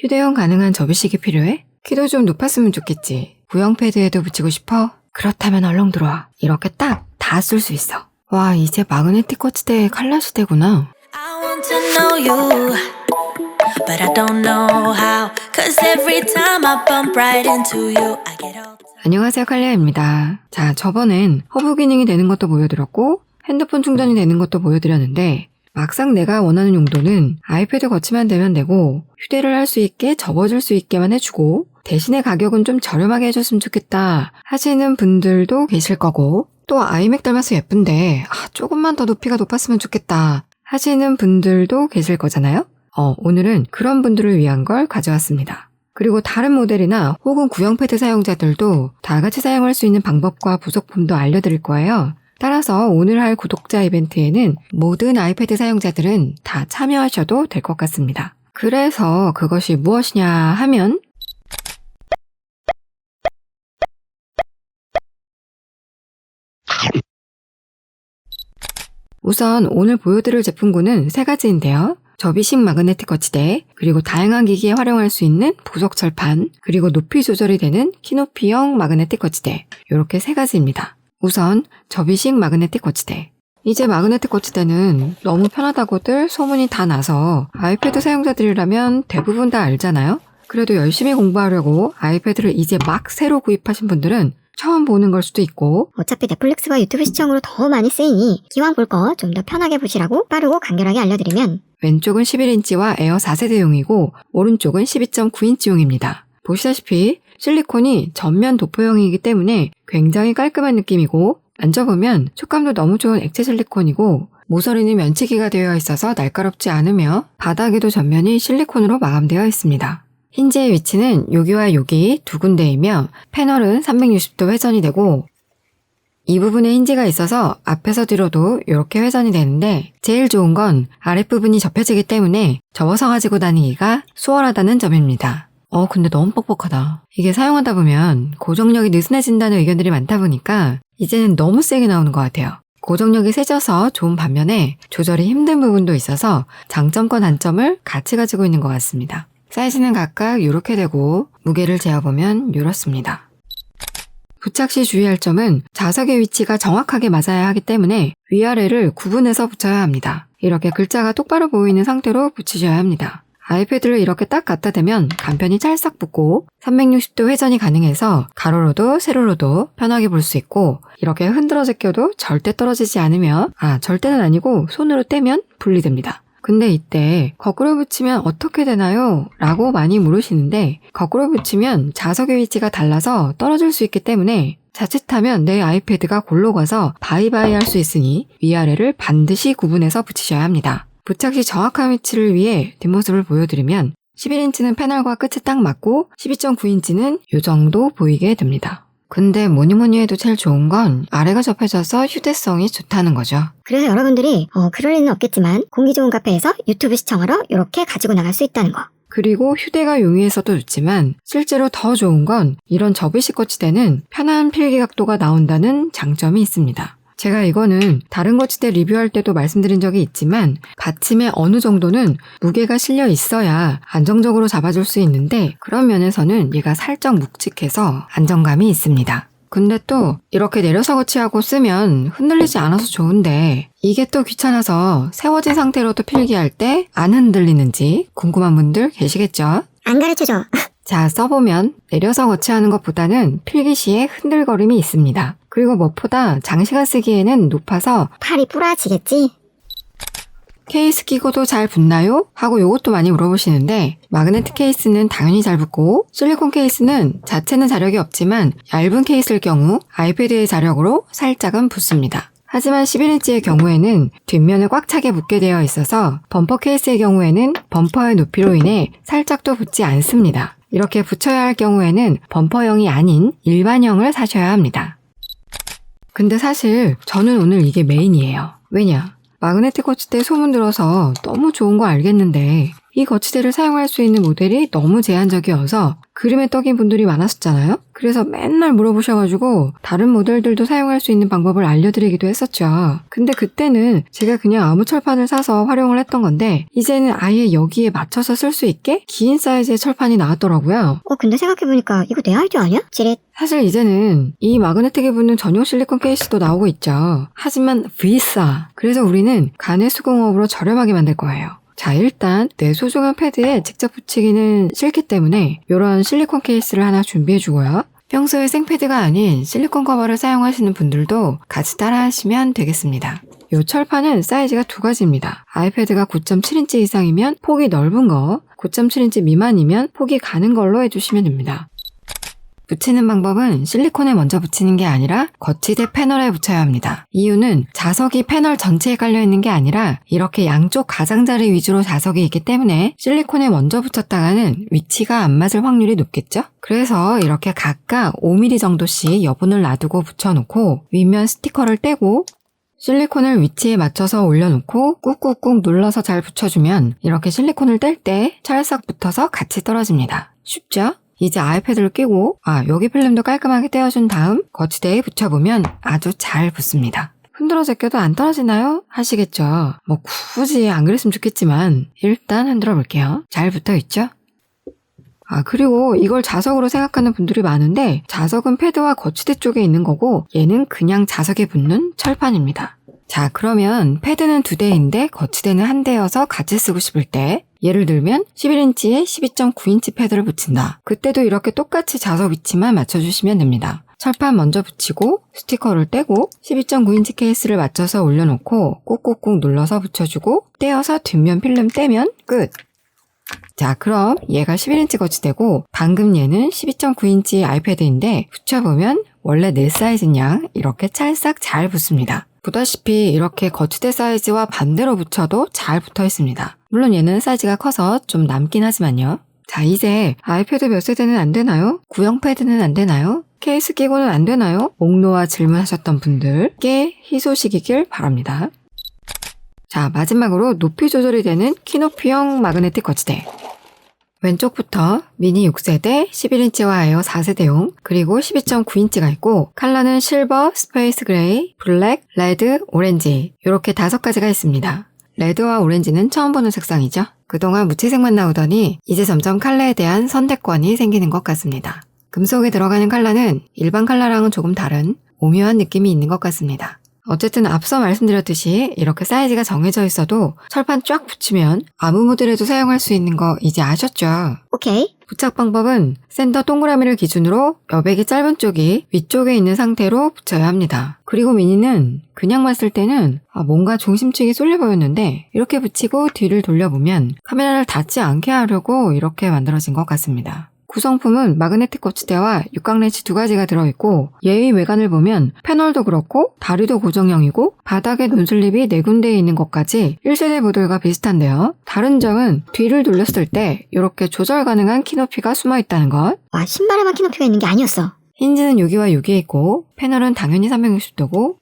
휴대용 가능한 접이식이 필요해? 키도 좀 높았으면 좋겠지. 구형 패드에도 붙이고 싶어? 그렇다면 얼렁 들어와. 이렇게 딱 다 쓸 수 있어. 와, 이제 마그네틱 거치대의 칼라 시대구나. I want to know you, but I don't know how. Cause every time I bump right into you, I get all. 안녕하세요, 칼리아입니다. 자, 저번엔 허브 기능이 되는 것도 보여드렸고, 핸드폰 충전이 되는 것도 보여드렸는데, 막상 내가 원하는 용도는 아이패드 거치만 되면 되고, 휴대를 할 수 있게 접어줄 수 있게만 해주고, 대신에 가격은 좀 저렴하게 해줬으면 좋겠다 하시는 분들도 계실 거고, 또 아이맥 닮아서 예쁜데, 아, 조금만 더 높이가 높았으면 좋겠다 하시는 분들도 계실 거잖아요? 어, 오늘은 그런 분들을 위한 걸 가져왔습니다. 그리고 다른 모델이나 혹은 구형 패드 사용자들도 다 같이 사용할 수 있는 방법과 부속품도 알려드릴 거예요. 따라서 오늘 할 구독자 이벤트에는 모든 아이패드 사용자들은 다 참여하셔도 될 것 같습니다. 그래서 그것이 무엇이냐 하면 우선 오늘 보여드릴 제품군은 세 가지인데요. 접이식 마그네틱 거치대, 그리고 다양한 기기에 활용할 수 있는 부속 철판, 그리고 높이 조절이 되는 키높이형 마그네틱 거치대. 이렇게 세 가지입니다. 우선 접이식 마그네틱 거치대. 이제 마그네틱 거치대는 너무 편하다고들 소문이 다 나서 아이패드 사용자들이라면 대부분 다 알잖아요? 그래도 열심히 공부하려고 아이패드를 이제 막 새로 구입하신 분들은 처음 보는 걸 수도 있고 어차피 넷플릭스와 유튜브 시청으로 더 많이 쓰이니 기왕 볼 거 좀 더 편하게 보시라고 빠르고 간결하게 알려드리면 왼쪽은 11인치와 에어 4세대용이고 오른쪽은 12.9인치용입니다. 보시다시피 실리콘이 전면 도포형이기 때문에 굉장히 깔끔한 느낌이고 만져보면 촉감도 너무 좋은 액체 실리콘이고 모서리는 면치기가 되어 있어서 날카롭지 않으며 바닥에도 전면이 실리콘으로 마감되어 있습니다. 힌지의 위치는 여기와 여기 두 군데이며 패널은 360도 회전이 되고 이 부분에 힌지가 있어서 앞에서 뒤로도 이렇게 회전이 되는데 제일 좋은 건 아랫부분이 접혀지기 때문에 접어서 가지고 다니기가 수월하다는 점입니다. 어, 근데 너무 뻑뻑하다. 이게 사용하다 보면 고정력이 느슨해진다는 의견들이 많다 보니까 이제는 너무 세게 나오는 것 같아요. 고정력이 세져서 좋은 반면에 조절이 힘든 부분도 있어서 장점과 단점을 같이 가지고 있는 것 같습니다. 사이즈는 각각 이렇게 되고 무게를 재어보면 이렇습니다. 부착 시 주의할 점은 자석의 위치가 정확하게 맞아야 하기 때문에 위아래를 구분해서 붙여야 합니다. 이렇게 글자가 똑바로 보이는 상태로 붙이셔야 합니다. 아이패드를 이렇게 딱 갖다 대면 간편히 찰싹 붙고 360도 회전이 가능해서 가로로도 세로로도 편하게 볼 수 있고 이렇게 흔들어 제껴도 절대 떨어지지 않으며 아 절대는 아니고 손으로 떼면 분리됩니다. 근데 이때 거꾸로 붙이면 어떻게 되나요? 라고 많이 물으시는데 거꾸로 붙이면 자석의 위치가 달라서 떨어질 수 있기 때문에 자칫하면 내 아이패드가 골로 가서 바이바이 할 수 있으니 위아래를 반드시 구분해서 붙이셔야 합니다. 부착 시 정확한 위치를 위해 뒷모습을 보여드리면 11인치는 패널과 끝이 딱 맞고 12.9인치는 이 정도 보이게 됩니다. 근데 뭐니 뭐니 해도 제일 좋은 건 아래가 접혀져서 휴대성이 좋다는 거죠. 그래서 여러분들이 어 그럴 리는 없겠지만 공기 좋은 카페에서 유튜브 시청하러 이렇게 가지고 나갈 수 있다는 거 그리고 휴대가 용이해서도 좋지만 실제로 더 좋은 건 이런 접이식 거치대는 편한 필기 각도가 나온다는 장점이 있습니다. 제가 이거는 다른 거치대 리뷰할 때도 말씀드린 적이 있지만 받침에 어느 정도는 무게가 실려 있어야 안정적으로 잡아줄 수 있는데 그런 면에서는 얘가 살짝 묵직해서 안정감이 있습니다. 근데 또 이렇게 내려서 거치하고 쓰면 흔들리지 않아서 좋은데 이게 또 귀찮아서 세워진 상태로도 필기할 때 안 흔들리는지 궁금한 분들 계시겠죠? 안 가르쳐줘 자, 써보면 내려서 거치하는 것보다는 필기 시에 흔들거림이 있습니다. 그리고 무엇보다 장시간 쓰기에는 높아서 팔이 부러지겠지 케이스 끼고도 잘 붙나요? 하고 요것도 많이 물어보시는데 마그네틱 케이스는 당연히 잘 붙고 실리콘 케이스는 자체는 자력이 없지만 얇은 케이스일 경우 아이패드의 자력으로 살짝은 붙습니다. 하지만 11인치의 경우에는 뒷면을 꽉 차게 붙게 되어 있어서 범퍼 케이스의 경우에는 범퍼의 높이로 인해 살짝도 붙지 않습니다. 이렇게 붙여야 할 경우에는 범퍼형이 아닌 일반형을 사셔야 합니다. 근데 사실 저는 오늘 이게 메인이에요. 왜냐? 마그네틱 거치대 소문 들어서 너무 좋은 거 알겠는데 이 거치대를 사용할 수 있는 모델이 너무 제한적이어서 그림에 떡인 분들이 많았었잖아요. 그래서 맨날 물어보셔가지고 다른 모델들도 사용할 수 있는 방법을 알려드리기도 했었죠. 근데 그때는 제가 그냥 아무 철판을 사서 활용을 했던 건데 이제는 아예 여기에 맞춰서 쓸 수 있게 긴 사이즈의 철판이 나왔더라고요. 어, 근데 생각해보니까 이거 내 아이디어 아니야? 지렛. 사실 이제는 이 마그네틱에 붙는 전용 실리콘 케이스도 나오고 있죠. 하지만 비싸. 그래서 우리는 가내 수공업으로 저렴하게 만들 거예요. 자, 일단 내 소중한 패드에 직접 붙이기는 싫기 때문에 이런 실리콘 케이스를 하나 준비해 주고요. 평소에 생패드가 아닌 실리콘 커버를 사용하시는 분들도 같이 따라 하시면 되겠습니다. 이 철판은 사이즈가 두 가지입니다. 아이패드가 9.7인치 이상이면 폭이 넓은 거, 9.7인치 미만이면 폭이 가는 걸로 해주시면 됩니다. 붙이는 방법은 실리콘에 먼저 붙이는 게 아니라 거치대 패널에 붙여야 합니다. 이유는 자석이 패널 전체에 깔려 있는 게 아니라 이렇게 양쪽 가장자리 위주로 자석이 있기 때문에 실리콘에 먼저 붙였다가는 위치가 안 맞을 확률이 높겠죠? 그래서 이렇게 각각 5mm 정도씩 여분을 놔두고 붙여놓고 윗면 스티커를 떼고 실리콘을 위치에 맞춰서 올려놓고 꾹꾹꾹 눌러서 잘 붙여주면 이렇게 실리콘을 뗄 때 찰싹 붙어서 같이 떨어집니다. 쉽죠? 이제 아이패드를 끼고 아 여기 필름도 깔끔하게 떼어준 다음 거치대에 붙여보면 아주 잘 붙습니다. 흔들어 제껴도 안 떨어지나요? 하시겠죠. 뭐 굳이 안 그랬으면 좋겠지만 일단 흔들어 볼게요. 잘 붙어 있죠? 아, 그리고 이걸 자석으로 생각하는 분들이 많은데 자석은 패드와 거치대 쪽에 있는 거고 얘는 그냥 자석에 붙는 철판입니다. 자, 그러면 패드는 두 대인데 거치대는 한 대여서 같이 쓰고 싶을 때 예를 들면 11인치에 12.9인치 패드를 붙인다. 그때도 이렇게 똑같이 자석 위치만 맞춰주시면 됩니다. 철판 먼저 붙이고 스티커를 떼고 12.9인치 케이스를 맞춰서 올려놓고 꾹꾹꾹 눌러서 붙여주고 떼어서 뒷면 필름 떼면 끝! 자, 그럼 얘가 11인치 거치대고 방금 얘는 12.9인치 아이패드인데 붙여보면 원래 내 사이즈인 양 이렇게 찰싹 잘 붙습니다. 보다시피 이렇게 거치대 사이즈와 반대로 붙여도 잘 붙어 있습니다. 물론 얘는 사이즈가 커서 좀 남긴 하지만요. 자, 이제 아이패드 몇 세대는 안 되나요? 구형 패드는 안 되나요? 케이스 끼고는 안 되나요? 목노아 질문하셨던 분들께 희소식이길 바랍니다. 자, 마지막으로 높이 조절이 되는 키높이형 마그네틱 거치대. 왼쪽부터 미니 6세대, 11인치와 에어 4세대용, 그리고 12.9인치가 있고, 컬러는 실버, 스페이스 그레이, 블랙, 레드, 오렌지, 이렇게 다섯 가지가 있습니다. 레드와 오렌지는 처음 보는 색상이죠. 그동안 무채색만 나오더니 이제 점점 컬러에 대한 선택권이 생기는 것 같습니다. 금속에 들어가는 컬러는 일반 컬러랑은 조금 다른 오묘한 느낌이 있는 것 같습니다. 어쨌든 앞서 말씀드렸듯이 이렇게 사이즈가 정해져 있어도 철판 쫙 붙이면 아무 모델에도 사용할 수 있는 거 이제 아셨죠? 오케이. 부착 방법은 샌더 동그라미를 기준으로 여백이 짧은 쪽이 위쪽에 있는 상태로 붙여야 합니다. 그리고 미니는 그냥 봤을 때는 아, 뭔가 중심축이 쏠려 보였는데 이렇게 붙이고 뒤를 돌려보면 카메라를 닿지 않게 하려고 이렇게 만들어진 것 같습니다. 구성품은 마그네틱 거치대와 육각 렌치 두 가지가 들어있고 얘의 외관을 보면 패널도 그렇고 다리도 고정형이고 바닥에 논슬립이 네 군데에 있는 것까지 1세대 모델과 비슷한데요. 다른 점은 뒤를 돌렸을 때 이렇게 조절 가능한 키높이가 숨어 있다는 것. 와, 신발에만 키높이가 있는 게 아니었어. 힌지는 여기와 여기에 있고 패널은 당연히 360도고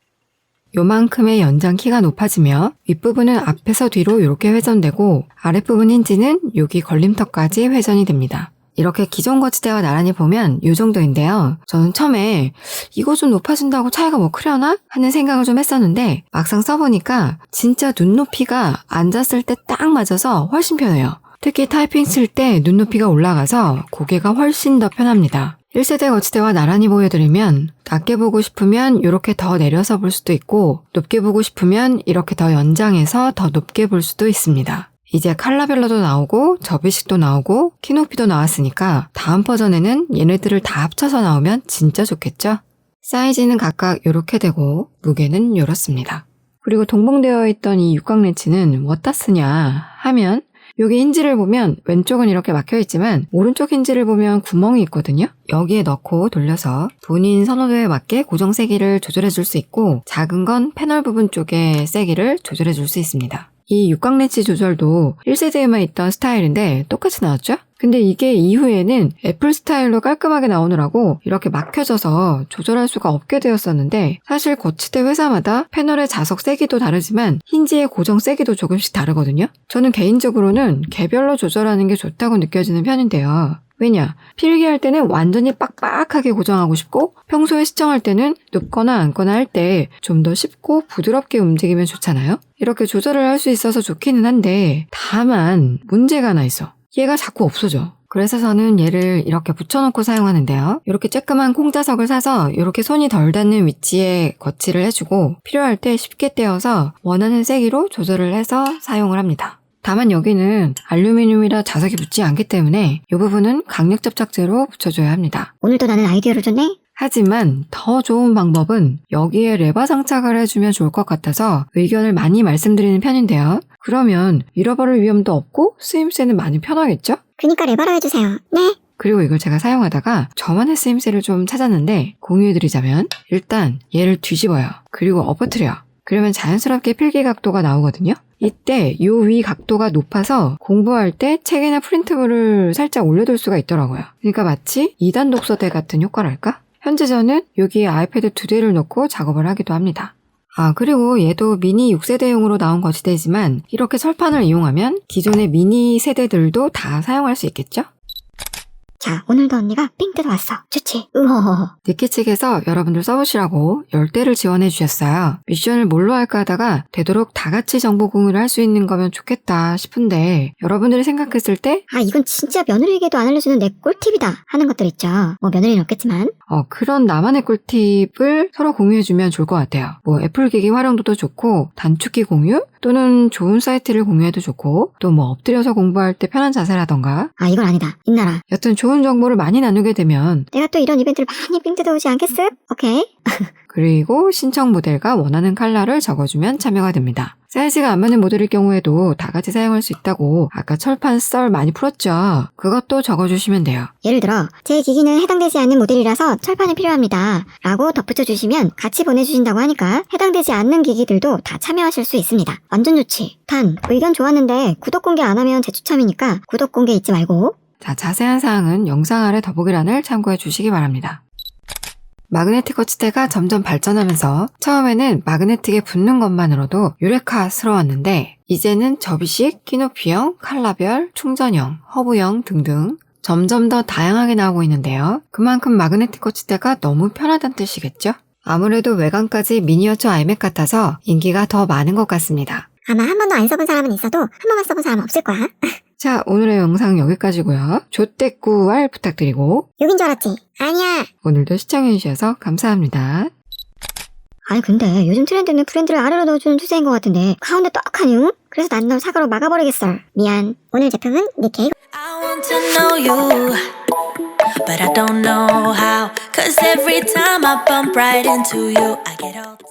요만큼의 연장 키가 높아지며 윗부분은 앞에서 뒤로 이렇게 회전되고 아랫부분 힌지는 여기 걸림턱까지 회전이 됩니다. 이렇게 기존 거치대와 나란히 보면 이 정도인데요. 저는 처음에 이거 좀 높아진다고 차이가 뭐 크려나? 하는 생각을 좀 했었는데 막상 써보니까 진짜 눈높이가 앉았을 때 딱 맞아서 훨씬 편해요. 특히 타이핑 칠때 눈높이가 올라가서 고개가 훨씬 더 편합니다. 1세대 거치대와 나란히 보여드리면 낮게 보고 싶으면 이렇게 더 내려서 볼 수도 있고 높게 보고 싶으면 이렇게 더 연장해서 더 높게 볼 수도 있습니다. 이제 컬러별로도 나오고 접이식도 나오고 키높이도 나왔으니까 다음 버전에는 얘네들을 다 합쳐서 나오면 진짜 좋겠죠? 사이즈는 각각 이렇게 되고 무게는 이렇습니다. 그리고 동봉되어 있던 이 육각 렌치는 뭐다 쓰냐 하면 여기 힌지를 보면 왼쪽은 이렇게 막혀 있지만 오른쪽 힌지를 보면 구멍이 있거든요. 여기에 넣고 돌려서 본인 선호도에 맞게 고정 세기를 조절해 줄 수 있고 작은 건 패널 부분 쪽의 세기를 조절해 줄 수 있습니다. 이 육각 렌치 조절도 1세대에만 있던 스타일인데 똑같이 나왔죠? 근데 이게 이후에는 애플 스타일로 깔끔하게 나오느라고 이렇게 막혀져서 조절할 수가 없게 되었었는데 사실 거치대 회사마다 패널의 자석 세기도 다르지만 힌지의 고정 세기도 조금씩 다르거든요. 저는 개인적으로는 개별로 조절하는 게 좋다고 느껴지는 편인데요. 왜냐? 필기 할 때는 완전히 빡빡하게 고정하고 싶고 평소에 시청할 때는 눕거나 앉거나 할 때 좀 더 쉽고 부드럽게 움직이면 좋잖아요? 이렇게 조절을 할 수 있어서 좋기는 한데 다만 문제가 하나 있어. 얘가 자꾸 없어져. 그래서 저는 얘를 이렇게 붙여놓고 사용하는데요. 이렇게 쬐끄만 콩자석을 사서 이렇게 손이 덜 닿는 위치에 거치를 해주고 필요할 때 쉽게 떼어서 원하는 세기로 조절을 해서 사용을 합니다. 다만 여기는 알루미늄이라 자석이 붙지 않기 때문에 이 부분은 강력 접착제로 붙여줘야 합니다. 오늘도 나는 아이디어를 줬네? 하지만 더 좋은 방법은 여기에 레바 장착을 해주면 좋을 것 같아서 의견을 많이 말씀드리는 편인데요. 그러면 잃어버릴 위험도 없고 쓰임새는 많이 편하겠죠? 그니까 레바로 해주세요. 네. 그리고 이걸 제가 사용하다가 저만의 쓰임새를 좀 찾았는데 공유해드리자면 일단 얘를 뒤집어요. 그리고 엎어뜨려. 그러면 자연스럽게 필기 각도가 나오거든요. 이때 요 위 각도가 높아서 공부할 때 책이나 프린트물을 살짝 올려둘 수가 있더라고요. 그러니까 마치 2단 독서대 같은 효과랄까? 현재 저는 여기에 아이패드 두 대를 놓고 작업을 하기도 합니다. 아, 그리고 얘도 미니 6세대용으로 나온 거치대지만 이렇게 철판을 이용하면 기존의 미니 세대들도 다 사용할 수 있겠죠? 자, 오늘도 언니가 삥 뜯어왔어. 좋지? 우허허허. 니키 측에서 여러분들 써보시라고 10대를 지원해 주셨어요. 미션을 뭘로 할까 하다가 되도록 다 같이 정보 공유를 할 수 있는 거면 좋겠다 싶은데 여러분들이 생각했을 때 아, 이건 진짜 며느리에게도 안 알려주는 내 꿀팁이다. 하는 것들 있죠. 뭐 며느리는 없겠지만. 어, 그런 나만의 꿀팁을 서로 공유해주면 좋을 것 같아요. 뭐 애플 기기 활용도도 좋고 단축키 공유 또는 좋은 사이트를 공유해도 좋고 또 뭐 엎드려서 공부할 때 편한 자세라던가 아, 이건 아니다. 인나라. 여튼 좋은 정보를 많이 나누게 되면 내가 또 이런 이벤트를 많이 삥 뜯어오지 않겠어? 오케이. 그리고 신청 모델과 원하는 컬러를 적어주면 참여가 됩니다. 사이즈가 안 맞는 모델일 경우에도 다 같이 사용할 수 있다고 아까 철판 썰 많이 풀었죠. 그것도 적어주시면 돼요. 예를 들어, 제 기기는 해당되지 않는 모델이라서 철판이 필요합니다. 라고 덧붙여 주시면 같이 보내주신다고 하니까 해당되지 않는 기기들도 다 참여하실 수 있습니다. 완전 좋지. 단, 의견 좋았는데 구독 공개 안 하면 재추첨이니까 구독 공개 잊지 말고. 자, 자세한 사항은 영상 아래 더보기란을 참고해 주시기 바랍니다. 마그네틱 거치대가 점점 발전하면서 처음에는 마그네틱에 붙는 것만으로도 유레카스러웠는데 이제는 접이식, 키높이형, 칼라별, 충전형, 허브형 등등 점점 더 다양하게 나오고 있는데요. 그만큼 마그네틱 거치대가 너무 편하다는 뜻이겠죠? 아무래도 외관까지 미니어처 아이맥 같아서 인기가 더 많은 것 같습니다. 아마 한 번도 안 써본 사람은 있어도 한 번만 써본 사람은 없을 거야. 자, 오늘의 영상 여기까지고요. 조떼꾸알 부탁드리고 여긴 줄 알았지? 아니야. 오늘도 시청해주셔서 감사합니다. 아니 근데 요즘 트렌드는 브랜드를 아래로 넣어주는 추세인 것 같은데 가운데 떡하니 응? 그래서 난 널 사과로 막아버리겠어. 미안. 오늘 제품은 니케이 I want to know you, but I don't know how. Cause every time I bump right into you, I get all.